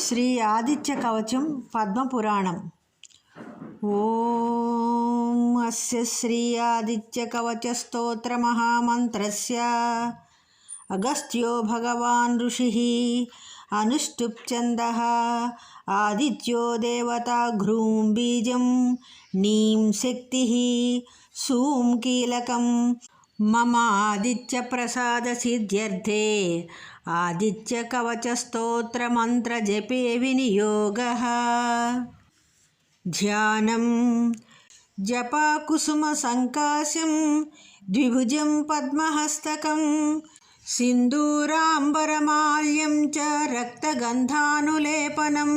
శ్రీ ఆదిత్య కవచం పద్మపురాణం ఓం అస్య శ్రీ ఆదిత్య కవచ స్తోత్ర మహామంత్రస్య. అగస్త్యో భగవాన్ ఋషి అనుష్టుప్ అనుష్టుప్ఛంద. ఆదిత్యో దేవత ఘ్రూం బీజం నీం శక్తి. సూం కీలకం మమ ఆదిత్య ప్రసాద సిద్ధ్యర్థే ఆదిత్య కవచ స్తోత్ర మంత్ర జపే వినియోగ ధ్యానం జపాకుసుమ సంకాశం ద్విభుజం పద్మహస్తకం సింధూరాంబరమాల్యం చ రక్తగంధానులేపనం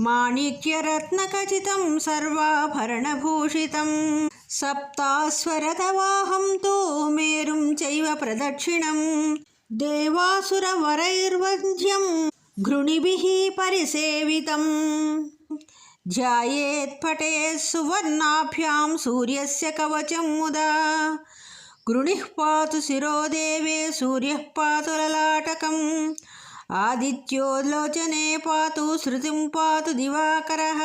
మాణిక్యరత్నఖచితం సర్వాభరణభూషితం. సప్తాస్వరతవాహం తు మేరుం చైవ ప్రదక్షిణం దేవాసురవరైర్వంధ్యం घृणिभिः परिसेवितं ध्यायेत्पटेत् सुवर्णाभ्यां सूर्यस्य कवचं मुदा गृणिः पातु शिरोदेवे सूर्यः पातु ललाटकम् आदित्योल्लोचने पातु श्रुतिं पातु दिवाकरः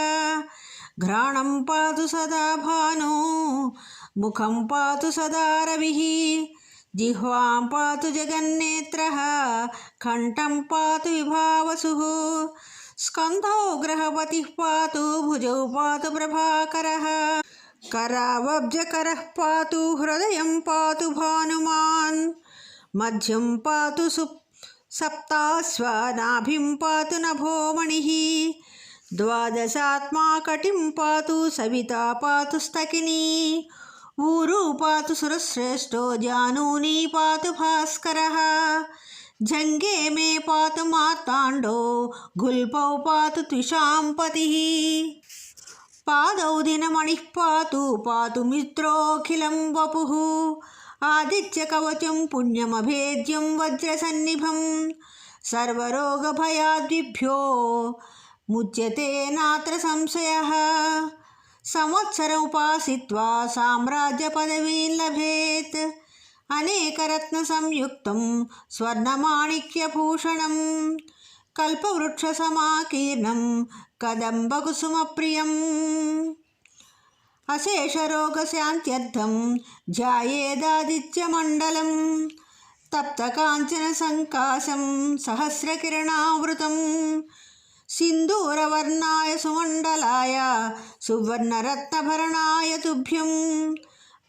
घ्राणं पातु सदा भानु मुखं पातु सदा रविः जिह्वां पातु जगन्नेत्रः, कण्ठं पातु विभावसुः, स्कन्धौ ग्रहपतिः पातु, भुजौ पातु प्रभाकरः, करावब्जकरः पातु, हृदयं पातु भानुमान्, मध्यं पातु सु सप्तास्वनाभिं पातु नभोमणिः, द्वादशात्मा कटिं पातु सविता पातु स्तकिनी ఊరు పాతు సురశ్రేష్టో జానూనీ పాతు భాస్కర. జంగే మే పాతు మార్తాండో గుల్పౌ పాతు త్విషాంపతి పాదౌ దినమణిః పాతు పాతు మిత్రోఖిలం వపు. ఆదిత్యకవచం పుణ్యమభేద్యం వజ్రసన్నిభం. సర్వరోగభయాద్విభ్యో ముచ్యతే నాత్ర సంశయः. సంవత్సర ఉపాసిత్వా సామ్రాజ్య సామ్రాజ్యపదవీం లభేత్ అనేకరత్నసంయుక్తం స్వర్ణమాణిక్యభూషణం కల్పవృక్షసమాకీర్ణం కదంబకుసుమప్రియం అశేషరోగశాంత్యర్థం ధ్యాయేదాదిత్యమండలం తప్తకాంచనసంకాశం సహస్రకిరణావృతం. സിന്ദൂരവർണായ സുമണ്ഡലായ സുവർണരത്നഭരണായ തുഭ്യം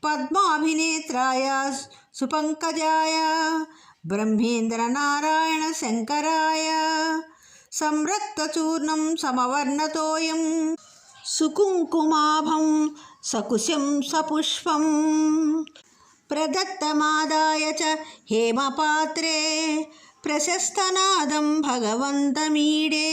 പത്മാഭിനേത്രായ സുപങ്കജായ ബ്രഹ്മേന്ദ്രനാരായണ ശങ്കരായ സംരക്തചൂർണം സമവർണതോയം సుకుంకుమాభం సకుశం సపుష్పం ప్రదత్తమాదాయ చ హేమపాత్రే ప్రశస్తనాదం భగవంతమీడే